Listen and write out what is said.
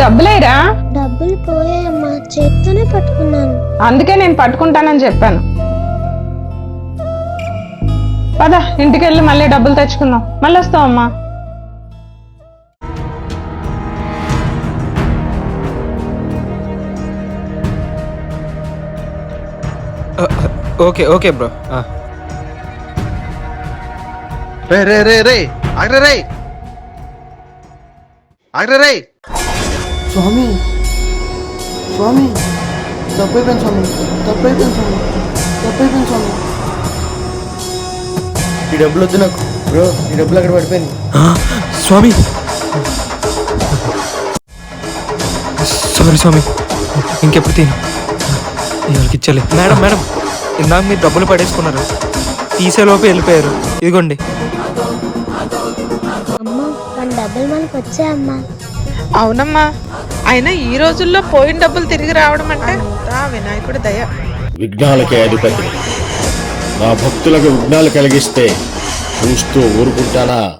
డబ్బులేరా? డబ్బులు పోయాయమ్మా చేత్తోనే పట్టుకున్నాను. అందుకే నేను పట్టుకుంటానని చెప్పాను. పద ఇంటికి వెళ్ళి మళ్ళీ డబ్బులు తెచ్చుకుందాం. మళ్ళీ వస్తావమ్మా. Okay okay bro. రే రే రే రే ఆగ్రే రే ఆగ్రే రే స్వామి. స్వామి. తప్పైపోయింది స్వామి. తప్పైపోయింది స్వామి. తప్పైపోయింది స్వామి. ఈ డబ్బులు వద్దు నాకు. బ్రో ఈ డబ్బులు అక్కడ పడిపోయింది. స్వామి. సారీ స్వామి. ఇంకెప్పుడు తిను. ఇవాళకి ఇచ్చలే. మేడం మేడం ఇందాక మీరు డబ్బులు పడేసుకున్నారు. తీసేలోపు వెళ్ళిపోయారు. ఇదిగోండి. అమ్మా మన డబ్బులు మనకు వచ్చాయమ్మా అవునమ్మా. అయినా ఈ రోజుల్లో పోయిన డబ్బులు తిరిగి రావడం అంటే అంతా వినాయకుడి దయ. విఘ్నాలకే అధిపతి. నా భక్తులకు విఘ్నాలు కలిగిస్తే చూస్తూ ఊరుకుంటానా?